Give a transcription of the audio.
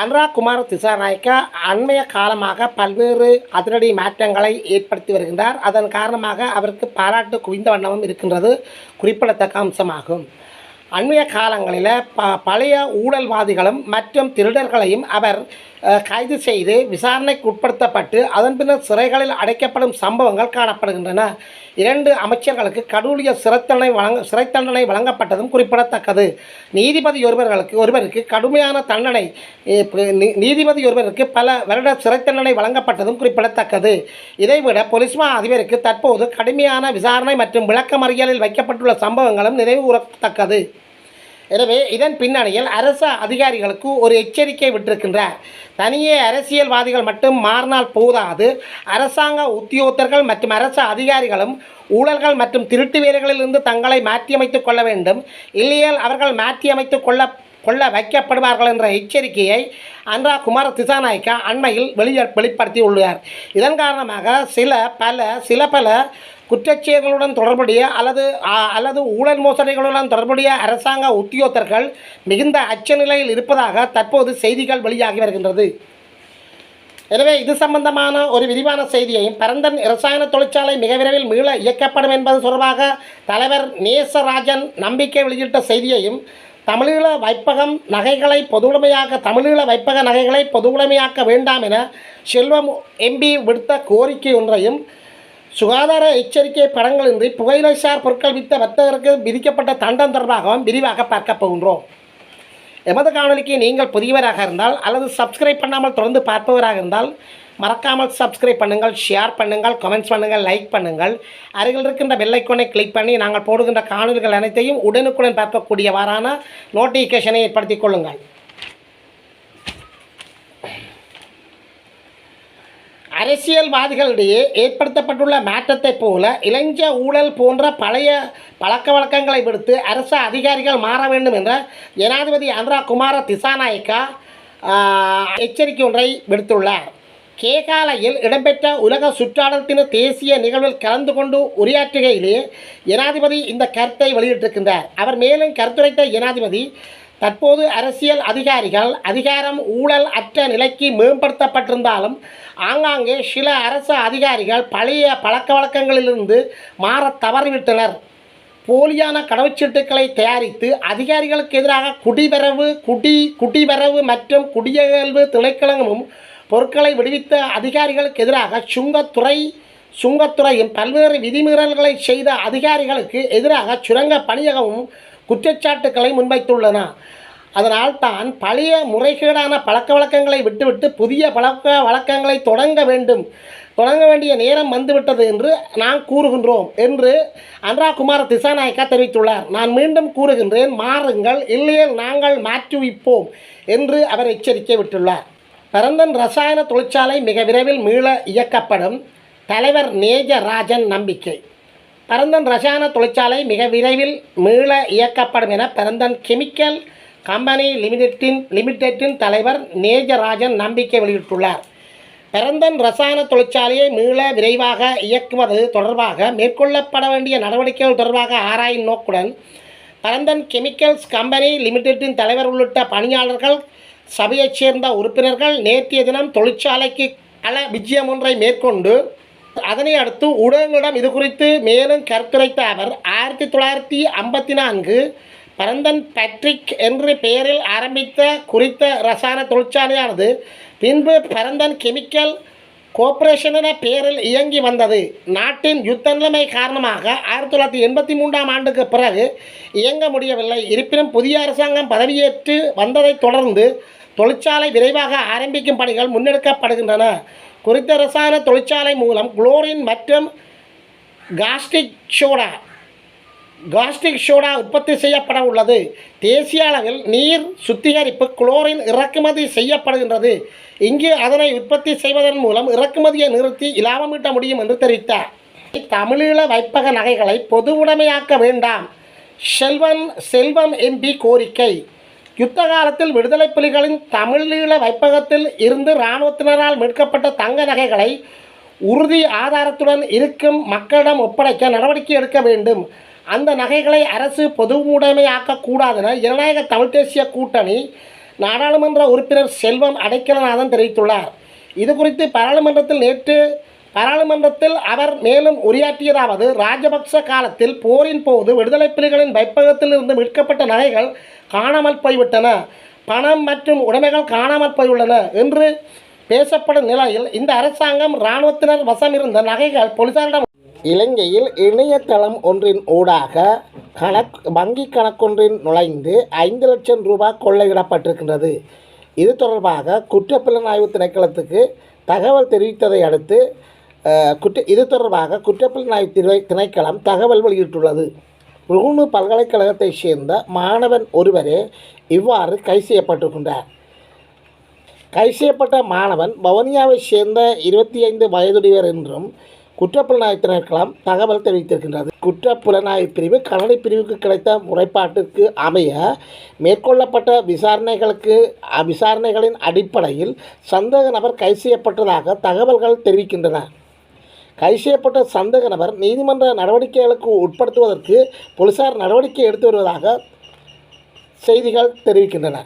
அனுராக் குமார் திசாநாயக்கா அண்மைய காலமாக பல்வேறு அதிரடி மாற்றங்களை ஏற்படுத்தி வருகின்றார். அதன் காரணமாக அவருக்கு பாராட்டு குவிந்த வண்ணமும் இருக்கின்றது. குறிப்பிடத்தக்க அம்சமாகும். அண்மைய காலங்களில் ப பழைய ஊழல்வாதிகளும் மற்றும் திருடர்களையும் அவர் கைது செய்து விசாரணைக்கு உட்படுத்தப்பட்டு அதன் பின்னர் சிறைகளில் அடைக்கப்படும் சம்பவங்கள் காணப்படுகின்றன. இரண்டு அமைச்சர்களுக்கு கடூழிய சிறைத்தண்டனை வழங்க சிறை தண்டனை வழங்கப்பட்டதும் குறிப்பிடத்தக்கது. நீதிபதி ஒருவர்களுக்கு ஒருவருக்கு கடுமையான தண்டனை நீதிபதி ஒருவருக்கு பல வருட சிறை தண்டனை வழங்கப்பட்டதும் குறிப்பிடத்தக்கது. இதைவிட பொலிஸ்மா அதிபருக்கு தற்போது கடுமையான விசாரணை மற்றும் விளக்கமறியலில் வைக்கப்பட்டுள்ள சம்பவங்களும் நினைவு கூறத்தக்கது. எனவே இதன் பின்னணியில் அரசு அதிகாரிகளுக்கு ஒரு எச்சரிக்கை விட்டிருக்கின்றார். தனியே அரசியல்வாதிகள் மட்டும் மாறினால் போதாது. அரசாங்க உத்தியோகத்தர்கள் மற்றும் அரசு அதிகாரிகளும் ஊழல்கள் மற்றும் திருட்டு வேலைகளிலிருந்து தங்களை மாற்றியமைத்துக் கொள்ள வேண்டும். இல்லையேல் அவர்கள் மாற்றியமைத்துக் கொள்ள கொள்ள வைக்கப்படுவார்கள் என்ற எச்சரிக்கையை அன்றா குமார திசாநாயக்கா அண்மையில் வெளிய வெளிப்படுத்தியுள்ளார் இதன் காரணமாக சில பல சில பல குற்றச்செயல்களுடன் தொடர்புடைய அல்லது அல்லது ஊழல் மோசடிகளுடன் தொடர்புடைய அரசாங்க உத்தியோகத்தர்கள் மிகுந்த அச்ச நிலையில் இருப்பதாக தற்போது செய்திகள் வெளியாகி வருகின்றது. எனவே இது சம்பந்தமான ஒரு விரிவான செய்தியையும் பரந்தன் இரசாயன தொழிற்சாலை மிக விரைவில் மீள இயக்கப்படும் என்பது தொடர்பாக தலைவர் நேசராஜன் நம்பிக்கை வெளியிட்ட செய்தியையும் தமிழீழ வைப்பகம் நகைகளை பொதுவுடைமையாக்க தமிழீழ வைப்பக நகைகளை பொதுவுடைமையாக்க வேண்டாம் என செல்வம் எம்பி விடுத்த கோரிக்கை ஒன்றையும் சுகாதார எச்சரிக்கை படங்களின்றி புகையிலைசார் பொருட்கள் வித்த வர்த்தகருக்கு விதிக்கப்பட்ட தண்டம் தொடர்பாகவும் விரிவாக பார்க்க போகின்றோம். எமது காணொலிக்கு நீங்கள் புதியவராக இருந்தால் அல்லது சப்ஸ்கிரைப் பண்ணாமல் தொடர்ந்து பார்ப்பவராக இருந்தால் மறக்காமல் சப்ஸ்கிரைப் பண்ணுங்கள் ஷேர் பண்ணுங்கள் கமெண்ட்ஸ் பண்ணுங்கள் லைக் பண்ணுங்கள். அருகில் இருக்கின்ற வெள்ளைக்கோனை கிளிக் பண்ணி நாங்கள் போடுகின்ற காணொலிகள் அனைத்தையும் உடனுக்குடன் பார்க்கக்கூடியவாறான நோட்டிஃபிகேஷனை ஏற்படுத்திக் கொள்ளுங்கள். அரசியல்வாதிகளிடையே ஏற்படுத்தப்பட்டுள்ள மாற்றத்தைப் போல இளைஞ ஊழல் போன்ற பழைய பழக்க வழக்கங்களை விடுத்து அரசு அதிகாரிகள் மாற வேண்டும் என்ற ஜனாதிபதி அனுரா குமார திசாநாயக்கா எச்சரிக்கை ஒன்றை விடுத்துள்ளார். கேகாலையில் இடம்பெற்ற உலக சுற்றாடத்தின தேசிய நிகழ்வில் கலந்து கொண்டு உரையாற்றுகையிலே ஜனாதிபதி இந்த கருத்தை வெளியிட்டிருக்கின்றார். அவர் மேலும் கருத்துரைத்த ஜனாதிபதி தற்போது அரசியல் அதிகாரிகள் அதிகாரம் ஊழல் அற்ற நிலைக்கு மேம்படுத்தப்பட்டிருந்தாலும் ஆங்காங்கே சில அரசு அதிகாரிகள் பழைய பழக்க வழக்கங்களிலிருந்து மாற தவறிவிட்டனர். போலியான கடவுச்சீட்டுக்களை தயாரித்து அதிகாரிகளுக்கு எதிராக குடிவரவு குடி குடிவரவு மற்றும் குடியகழ்வு திணைக்களங்களும் பொருட்களை விடுவித்த அதிகாரிகளுக்கு எதிராக சுங்கத்துறை சுங்கத்துறையும் பல்வேறு விதிமீறல்களை செய்த அதிகாரிகளுக்கு எதிராக சுரங்க பணியகமும் குற்றச்சாட்டுக்களை முன்வைத்துள்ளன. அதனால் தான் பழைய முறைகேடான பழக்க வழக்கங்களை விட்டுவிட்டு புதிய பழக்க வழக்கங்களை தொடங்க வேண்டும். தொடங்க வேண்டிய நேரம் வந்துவிட்டது என்று நான் கூறுகின்றோம் என்று அன்றா குமார திசாநாயக்கா தெரிவித்துள்ளார். நான் மீண்டும் கூறுகின்றேன் மாறுங்கள் இல்லையே நாங்கள் மாற்றுவிப்போம் என்று அவர் எச்சரிக்கை விட்டுள்ளார். பரந்தன் ரசாயன தொழிற்சாலை மிக விரைவில் மீள இயக்கப்படும் தலைவர் நேஜராஜன் நம்பிக்கை. பரந்தன் ரசாயன தொழிற்சாலை மிக விரைவில் மீள இயக்கப்படும் என பரந்தன் கெமிக்கல் கம்பெனி லிமிடெட்டின் லிமிடெட்டின் தலைவர் நேஜராஜன் நம்பிக்கை வெளியிட்டுள்ளார். பரந்தன் ரசாயன தொழிற்சாலையை மீள விரைவாக இயக்குவது தொடர்பாக மேற்கொள்ளப்பட வேண்டிய நடவடிக்கைகள் தொடர்பாக ஆராயும் நோக்குடன் பரந்தன் கெமிக்கல்ஸ் கம்பெனி லிமிடெட்டின் தலைவர் உள்ளிட்ட பணியாளர்கள் சபையைச் சேர்ந்த உறுப்பினர்கள் நேற்றைய தினம் தொழிற்சாலைக்கு கள விஜயம் ஒன்றை மேற்கொண்டு அதனை அடுத்து ஊடகங்களிடம் இது குறித்து மேலும் கருத்துரைத்த அவர் ஆயிரத்தி தொள்ளாயிரத்தி ஐம்பத்தி நான்கு பரந்தன் பேட்ரிக் என்ற பெயரில் ஆரம்பித்த குறித்த ரசாயன தொழிற்சாலையானது பின்பு பரந்தன் கெமிக்கல் கோஆப்ரேஷன் என பெயரில் இயங்கி வந்தது. நாட்டின் யுத்த நிலைமை காரணமாக ஆயிரத்தி தொள்ளாயிரத்தி எண்பத்தி மூன்றாம் ஆண்டுக்கு பிறகு இயங்க முடியவில்லை. இருப்பினும் புதிய அரசாங்கம் பதவியேற்று வந்ததைத் தொடர்ந்து தொழிற்சாலை விரைவாக ஆரம்பிக்கும் பணிகள் முன்னெடுக்கப்படுகின்றன. குறித்த ரசாயன தொழிற்சாலை மூலம் குளோரின் மற்றும் காஸ்டிக் சோடா காஸ்டிக் சோடா உற்பத்தி செய்யப்பட உள்ளது. தேசிய அளவில் நீர் சுத்திகரிப்பு குளோரின் இறக்குமதி செய்யப்படுகின்றது. இங்கு அதனை உற்பத்தி செய்வதன் மூலம் இறக்குமதியை நிறுத்தி இலாபம் ஈட்ட முடியும் என்று தெரிவித்தார். தமிழீழ வைப்பக நகைகளை பொது உடைமையாக்க வேண்டாம். செல்வன் செல்வம் எம்பி கோரிக்கை. யுத்த காலத்தில் விடுதலை புலிகளின் தமிழீழ வைப்பகத்தில் இருந்து இராணுவத்தினரால் மீட்கப்பட்ட தங்க நகைகளை உறுதி ஆதாரத்துடன் இருக்கும் மக்களிடம் ஒப்படைக்க நடவடிக்கை எடுக்க வேண்டும். அந்த நகைகளை அரசு பொதுவுடைமையாக்கக்கூடாதென ஜனநாயக தமிழ் தேசிய கூட்டணி நாடாளுமன்ற உறுப்பினர் செல்வம் அடைக்கலநாதன் தெரிவித்துள்ளார். இது குறித்து பாராளுமன்றத்தில் நேற்று பாராளுமன்றத்தில் அவர் மேலும் உரையாற்றியதாவது ராஜபக்ச காலத்தில் போரின் போது விடுதலை புலிகளின் வைப்பகத்திலிருந்து மீட்கப்பட்ட நகைகள் காணாமல் போய்விட்டன. பணம் மற்றும் உடைமைகள் காணாமல் போயுள்ளன என்று பேசப்படும் நிலையில் இந்த அரசாங்கம் இராணுவத்தினர் வசம் இருந்த நகைகள் போலீசாரிடம் இலங்கையில் இணையதளம் ஒன்றின் ஊடாக கணக் வங்கி கணக்கொன்றின் நுழைந்து ஐந்து லட்சம் ரூபாய் கொள்ளையிடப்பட்டிருக்கின்றது. இது தொடர்பாக குற்றப்புலனாய்வு திணைக்களத்துக்கு தகவல் தெரிவித்ததை அடுத்து குற்ற இது தொடர்பாக குற்றப்புலனாய்வு திணை திணைக்களம் தகவல் வெளியிட்டுள்ளது. ருகுணு பல்கலைக்கழகத்தைச் சேர்ந்த மாணவன் ஒருவரே இவ்வாறு கை செய்யப்பட்டிருக்கின்றார். கைசெய்யப்பட்ட செய்யப்பட்ட மாணவன் வவுனியாவைச் சேர்ந்த இருபத்தி ஐந்து வயதுடையவர் என்றும் குற்றப்புலனாய்வு திணைக்களம் தகவல் தெரிவித்திருக்கின்றது. குற்றப்புலனாய்வு பிரிவு கணனி பிரிவுக்கு கிடைத்த முறைப்பாட்டிற்கு அமைய மேற்கொள்ளப்பட்ட விசாரணைகளுக்கு விசாரணைகளின் அடிப்படையில் சந்தேக நபர் கைது செய்யப்பட்டதாக தகவல்கள் தெரிவிக்கின்றன. கைது செய்யப்பட்ட சந்தேக நபர் நீதிமன்ற நடவடிக்கைகளுக்கு உட்படுத்துவதற்கு போலீசார் நடவடிக்கை எடுத்து வருவதாக செய்திகள் தெரிவிக்கின்றன.